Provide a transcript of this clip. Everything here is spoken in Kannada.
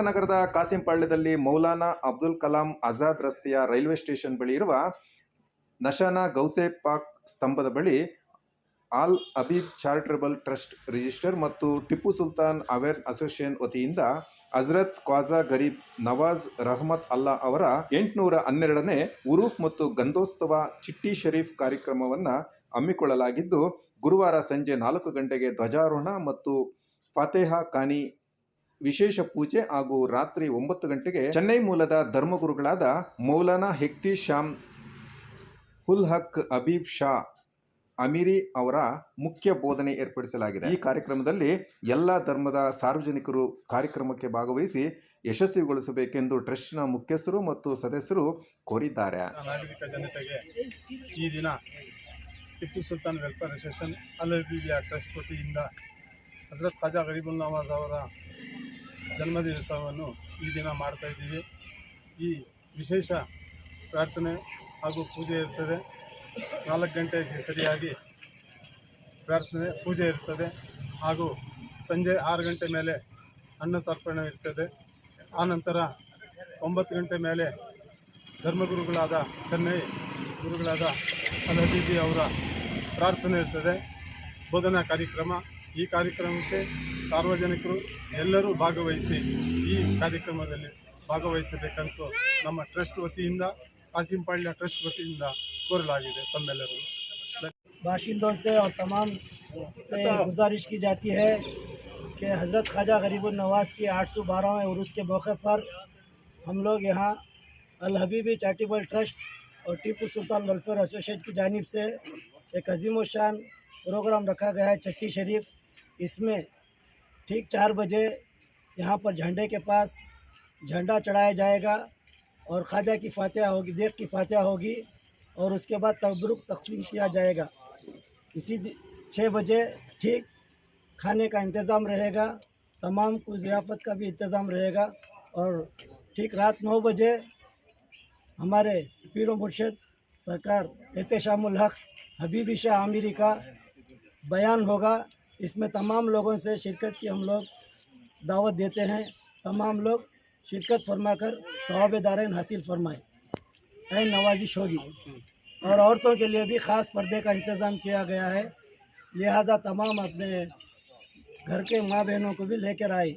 ನಗರದ ಕಾಸಿಂಪಾಳ್ಯದಲ್ಲಿ ಮೌಲಾನಾ ಅಬ್ದುಲ್ ಕಲಾಂ ಆಜಾದ್ ರಸ್ತೆಯ ರೈಲ್ವೆ ಸ್ಟೇಷನ್ ಬಳಿ ಇರುವ ನಶಾನಾ ಗೌಸೆ ಪಾಕ್ ಸ್ತಂಭದ ಬಳಿ Al Habib charitable trust register ಮತ್ತು ಟಿಪ್ಪು ಸುಲ್ತಾನ್ ಅವೇರ್ ಅಸೋಸಿಯೇಷನ್ ವತಿಯಿಂದ ಹಜರತ್ ಖ್ವಾಜಾ ಗರೀಬ್ ನವಾಜ್ ರಹಮತ್ ಅಲ್ಲಾ ಅವರ ಎಂಟುನೂರ ಹನ್ನೆರಡನೇ ಉರೂಫ್ ಮತ್ತು ಗಂಧೋತ್ಸವ ಚಿಟ್ಟಿ ಶರೀಫ್ ಕಾರ್ಯಕ್ರಮವನ್ನು ಹಮ್ಮಿಕೊಳ್ಳಲಾಗಿದ್ದು ಗುರುವಾರ ಸಂಜೆ ನಾಲ್ಕು ಗಂಟೆಗೆ ಧ್ವಜಾರೋಹಣ ಮತ್ತು ಫತೇಹ ಖಾನಿ ವಿಶೇಷ ಪೂಜೆ ಹಾಗೂ ರಾತ್ರಿ ಒಂಬತ್ತು ಗಂಟೆಗೆ ಚೆನ್ನೈ ಮೂಲದ ಧರ್ಮಗುರುಗಳಾದ ಮೌಲಾನಾ ಹೆಕ್ತಿ ಶ್ಯಾಮ್ ಹುಲ್ ಹಕ್ ಅಬೀಬ್ ಶಾ ಅಮಿರಿ ಅವರ ಮುಖ್ಯ ಬೋಧನೆ ಏರ್ಪಡಿಸಲಾಗಿದೆ. ಈ ಕಾರ್ಯಕ್ರಮದಲ್ಲಿ ಎಲ್ಲ ಧರ್ಮದ ಸಾರ್ವಜನಿಕರು ಕಾರ್ಯಕ್ರಮಕ್ಕೆ ಭಾಗವಹಿಸಿ ಯಶಸ್ವಿಗೊಳಿಸಬೇಕೆಂದು ಟ್ರಸ್ಟ್ನ ಮುಖ್ಯಸ್ಥರು ಮತ್ತು ಸದಸ್ಯರು ಕೋರಿದ್ದಾರೆ. ಜನತೆಗೆ ಈ ದಿನ ಟಿಪ್ಪು ಸುಲ್ತಾನ್ ವೆಲ್ಫೇರ್ ಅಸೋಸಿಯೇಷನ್ ಅಲ್ಲಿ ಟ್ರಸ್ಟ್ ವತಿಯಿಂದ ಹಜರತ್ ಖಾಜಾ ಗರೀಬುಲ್ ನವಾಜ್ ಅವರ ಜನ್ಮದಿವಸವನ್ನು ಈ ದಿನ ಮಾಡ್ತಾ ಇದ್ದೀವಿ. ಈ ವಿಶೇಷ ಪ್ರಾರ್ಥನೆ ಹಾಗೂ ಪೂಜೆ ಇರ್ತದೆ. ನಾಲ್ಕು ಗಂಟೆಗೆ ಸರಿಯಾಗಿ ಪ್ರಾರ್ಥನೆ, ಪೂಜೆ ಇರ್ತದೆ. ಹಾಗೂ ಸಂಜೆ ಆರು ಗಂಟೆ ಮೇಲೆ ಅನ್ನ ತರ್ಪಣೆ ಇರ್ತದೆ. ಆನಂತರ ಒಂಬತ್ತು ಗಂಟೆ ಮೇಲೆ ಧರ್ಮಗುರುಗಳಾದ ಚೆನ್ನೈ ಗುರುಗಳಾದ ಅಲ್ ಹಬೀಬಿ ಅವರ ಪ್ರಾರ್ಥನೆ ಇರ್ತದೆ. ಬೋಧನಾ ಕಾರ್ಯಕ್ರಮ. ಈ ಕಾರ್ಯಕ್ರಮಕ್ಕೆ ಸಾರ್ವಜನಿಕರು ಎಲ್ಲರೂ ಭಾಗವಹಿಸಿ ಈ ಕಾರ್ಯಕ್ರಮದಲ್ಲಿ ಭಾಗವಹಿಸಬೇಕಂತ ನಮ್ಮ ಟ್ರಸ್ಟ್ ವತಿಯಿಂದ ಕಾಸಿಂಪಾಳ್ಯ ಟ್ರಸ್ಟ್ ವತಿಯಿಂದ ಕೋರಲಾಗಿದೆ ತಮ್ಮೆಲ್ಲರಿಗೂ बाशिंदों से और तमाम से गुजारिश की जाती है कि हज़रत ख्वाजा गरीबुल नवाज की आठ सौ बारहवें उर्स के मौके पर हम लोग यहाँ अल हबीबी चैरिटेबल ट्रस्ट और टीपू सुल्तान वेलफेयर एसोसिएशन की जानिब से एक अजीम शान प्रोग्राम रखा गया है चट्टी शरीफ इसमें ठीक चार बजे यहाँ पर झंडे के पास झंडा चढ़ाया जाएगा और ख्वाजा की फातह होगी, देख की फातह होगी और उसके बाद तबरुक तकसीम किया जाएगा। इसी छः बजे ठीक खाने का इंतज़ाम रहेगा, तमाम कुछ ज़ियाफ़त का भी इंतज़ाम रहेगा और ठीक रात नौ बजे हमारे पीर मुर्शद सरकार एहतशामुल हक हबीबी शाह आमिरी का बयान होगा। इसमें तमाम लोगों से शिरकत की हम लोग दावत देते हैं। तमाम लोग शिरकत फरमा कर सवाब दारैन हासिल फरमाए। ऐन नवाजिश होगी और औरतों के लिए भी ख़ास पर्दे का इंतज़ाम किया गया है। लिहाजा तमाम अपने घर के माँ बहनों को भी लेकर आए।